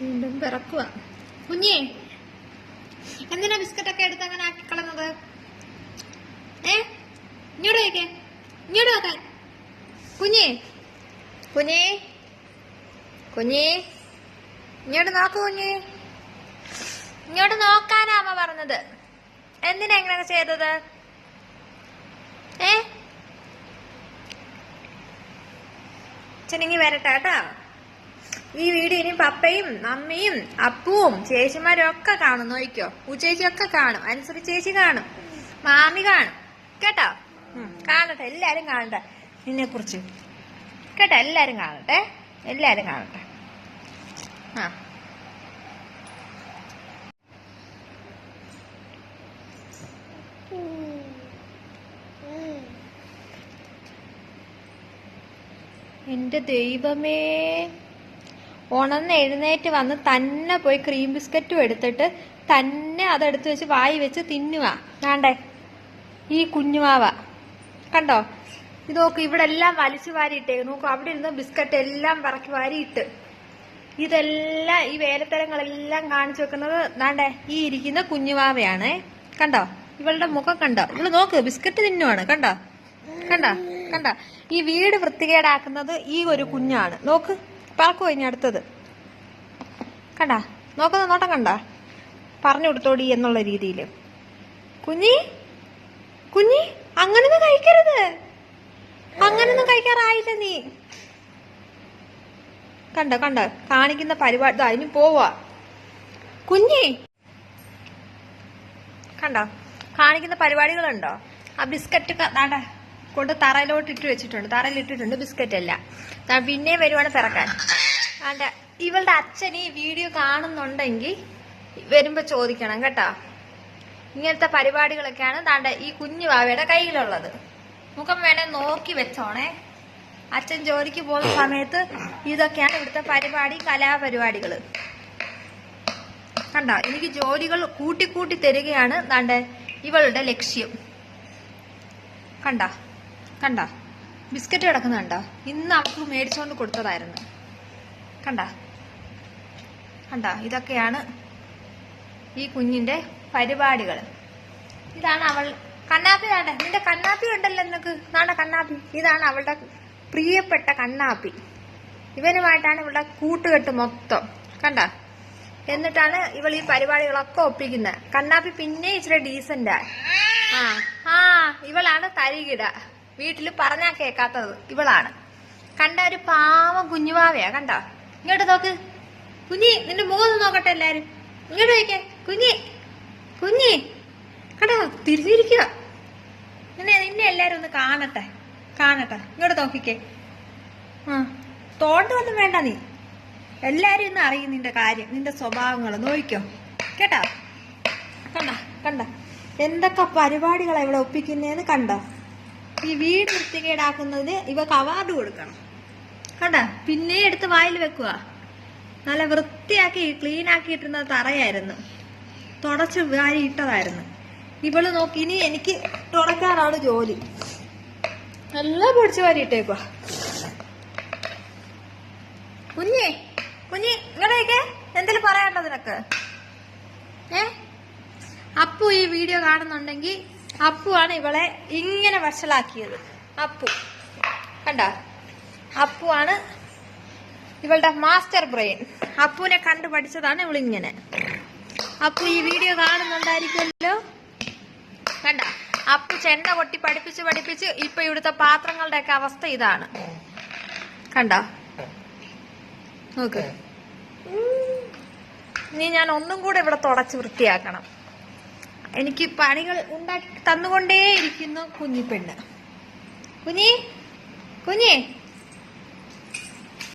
വീണ്ടും പിറക്കുക. കുഞ്ഞേ എന്തിനാ ബിസ്ക്കറ്റൊക്കെ എടുത്ത് അങ്ങനെ ആക്കി കളഞ്ഞത്? ഏ? ഇങ്ങോട്ട് വയ്ക്കേ ഇങ്ങോട്ട് നോക്കാൻ കുഞ്ഞേ കുഞ്ഞേ കുഞ്ഞേ ഇങ്ങോട്ട് നോക്കൂ കുഞ്ഞേ. ഇങ്ങോട്ട് നോക്കാനാ അമ്മ പറഞ്ഞത്. എന്തിനാ ഇങ്ങനെ ചെയ്തത്? ഏ? ചെനിങ്ങി വരട്ടെ കേട്ടാ. ഈ വീഡിയോ ഇനി പപ്പയും അമ്മയും അപ്പുവും ചേച്ചിമാരും ഒക്കെ കാണും നോക്കിക്കോ. ഉച്ചേച്ചി ഒക്കെ കാണും അനുസരിച്ച് ചേച്ചി കാണും മാമി കാണും. കേട്ടോ? കാണട്ടെ എല്ലാരും കാണട്ടെ. നിന്നെ കുറിച്ച് കേട്ടോ എല്ലാരും കാണട്ടെ എല്ലാരും കാണട്ടെ. ആ. എന്റെ ദൈവമേ. ഉണർന്ന് എഴുന്നേറ്റ് വന്ന് തന്നെ പോയി ക്രീം ബിസ്ക്കറ്റും എടുത്തിട്ട് തന്നെ അതെടുത്ത് വെച്ച് വായി വെച്ച് തിന്നുക. വേണ്ടേ? ഈ കുഞ്ഞുമാവ. കണ്ടോ? ഇത് നോക്ക് ഇവിടെ എല്ലാം വലിച്ചു വാരിയിട്ടേ. നോക്കൂ അവിടെ ഇരുന്ന് ബിസ്ക്കറ്റ് എല്ലാം പറക്കി വാരിയിട്ട്. ഇതെല്ലാം ഈ വേലത്തരങ്ങളെല്ലാം കാണിച്ചു വെക്കുന്നത് വേണ്ടേ? ഈ ഇരിക്കുന്ന കുഞ്ഞുവാവയാണ് കണ്ടോ? ഇവളുടെ മുഖം കണ്ടോ? ഇവൾ നോക്ക് ബിസ്ക്കറ്റ് തിന്നുവാണ്. കണ്ടോ? കണ്ടോ? കണ്ടോ. ഈ വീട് വൃത്തികേടാക്കുന്നത് ഈ ഒരു കുഞ്ഞാണ്. നോക്ക് പറക്കു കഴിഞ്ഞ അടുത്തത്. കണ്ട? നോക്കുന്ന നോട്ടം കണ്ട? പറഞ്ഞു കൊടുത്തോടി എന്നുള്ള രീതിയിൽ കുഞ്ഞി കുഞ്ഞി അങ്ങനൊന്നും കഴിക്കരുത്. അങ്ങനൊന്നും കഴിക്കാറായില്ല നീ. കണ്ട കണ്ട? കാണിക്കുന്ന പരിപാടി അതിന് പോവാ. കുഞ്ഞി കണ്ടോ? കാണിക്കുന്ന പരിപാടികളുണ്ടോ? ആ ബിസ്ക്കറ്റ് ദാണ്ട കൊണ്ട് തറയിലോട്ട് ഇട്ട് വെച്ചിട്ടുണ്ട്. തറയിൽ ഇട്ടിട്ടുണ്ട് ബിസ്ക്കറ്റ് അല്ല പിന്നെ വരുവാണ് പിറക്കാൻ. അതെ ഇവളുടെ അച്ഛൻ ഈ വീഡിയോ കാണുന്നുണ്ടെങ്കിൽ വരുമ്പോ ചോദിക്കണം കേട്ടോ. ഇങ്ങനത്തെ പരിപാടികളൊക്കെയാണ് താണ്ടെ ഈ കുഞ്ഞു വാവയുടെ കയ്യിലുള്ളത്. മുഖം വേണേ നോക്കി വെച്ചോണേ. അച്ഛൻ ജോലിക്ക് പോകുന്ന സമയത്ത് ഇതൊക്കെയാണ് ഇവിടുത്തെ പരിപാടി കലാപരിപാടികൾ കണ്ടോ? എനിക്ക് ജോലികൾ കൂട്ടിക്കൂട്ടി തരികയാണ് താണ്ടെ ഇവളുടെ ലക്ഷ്യം. കണ്ട? കണ്ട. ബിസ്ക്കറ്റ് കിടക്കുന്ന കണ്ടോ. ഇന്ന് അവൾക്ക് മേടിച്ചുകൊണ്ട് കൊടുത്തതായിരുന്നു. കണ്ട. കണ്ട. ഇതൊക്കെയാണ് ഈ കുഞ്ഞിന്റെ പരിപാടികൾ. ഇതാണ് അവൾ കണ്ണാപ്പി വേണ്ട. നിന്റെ കണ്ണാപ്പി ഉണ്ടല്ലോ നിനക്ക്. നാണ്ട കണ്ണാപ്പി? ഇതാണ് അവളുടെ പ്രിയപ്പെട്ട കണ്ണാപ്പി. ഇവനുമായിട്ടാണ് ഇവളുടെ കൂട്ടുകെട്ട് മൊത്തം. കണ്ട. എന്നിട്ടാണ് ഇവൾ ഈ പരിപാടികളൊക്കെ ഒപ്പിക്കുന്നത്. കണ്ണാപ്പി പിന്നെ ഇച്ചിരി ഡീസന്റാ ആ ആ ഇവളാണ് തരികിട. വീട്ടിൽ പറഞ്ഞാൽ കേൾക്കാത്തത് ഇവളാണ്. കണ്ട ഒരു പാവം കുഞ്ഞുവാവയാ കണ്ട? ഇങ്ങോട്ട് നോക്ക്. കുഞ്ഞി നിന്റെ മുഖം നോക്കട്ടെ എല്ലാരും. ഇങ്ങോട്ട് നോക്കേ കുഞ്ഞി കുഞ്ഞി. കണ്ടോ? തിരിഞ്ഞിരിക്കുക നിന്നെ നിന്നെ എല്ലാരും ഒന്ന് കാണട്ടെ കാണട്ടെ. ഇങ്ങോട്ട് നോക്കിക്കേ. ആ തോണ്ടൊന്നും വേണ്ട നീ. എല്ലാരും ഇന്ന് അറിയും നിന്റെ കാര്യം നിന്റെ സ്വഭാവങ്ങൾ നോക്കിക്കോ കേട്ടോ? കണ്ട കണ്ട? എന്തൊക്കെ പരിപാടികളാ ഇവിടെ ഒപ്പിക്കുന്നതെന്ന് കണ്ടോ? ഈ വീട് വൃത്തികേടാക്കുന്നതിന് ഇവ അവാർഡ് കൊടുക്കണം. കണ്ട? പിന്നെ എടുത്ത് വായിൽ വെക്കുക. നല്ല വൃത്തിയാക്കി ക്ലീൻ ആക്കിയിട്ടിരുന്ന തറയായിരുന്നു. തുടച്ച് വാരി ഇട്ടതായിരുന്നു. ഇവൾ നോക്കി ഇനി എനിക്ക് തുടക്കാനാണ് ജോലി. നല്ല പൊടിച്ച് വാരി ഇട്ടേക്കുക കുഞ്ഞേ കുഞ്ഞി ഇങ്ങടേക്ക്. എന്തെങ്കിലും പറയാനുണ്ടോ നിനക്ക്? ഏ? അപ്പു ഈ വീഡിയോ കാണുന്നുണ്ടെങ്കിൽ അപ്പു ആണ് ഇവളെ ഇങ്ങനെ വഷളാക്കിയത്. അപ്പു. കണ്ട? അപ്പു ആണ് ഇവളുടെ മാസ്റ്റർ ബ്രെയിൻ. അപ്പുവിനെ കണ്ടു പഠിച്ചതാണ് ഇവളിങ്ങനെ. അപ്പു ഈ വീഡിയോ കാണുന്നുണ്ടായിരിക്കുമല്ലോ? കണ്ട? അപ്പു ചെണ്ട കൊട്ടി പഠിപ്പിച്ച് പഠിപ്പിച്ച് ഇപ്പൊ ഇവിടുത്തെ പാത്രങ്ങളുടെയൊക്കെ അവസ്ഥ ഇതാണ്. കണ്ട? നോക്ക്. ഇനി ഞാൻ ഒന്നും കൂടെ ഇവിടെ തുടച്ച് വൃത്തിയാക്കണം. എനിക്ക് പണികൾ ഉണ്ടാക്കി തന്നുകൊണ്ടേയിരിക്കുന്നു കുഞ്ഞിപ്പെണ്ണ്. കുഞ്ഞി? കുഞ്ഞി?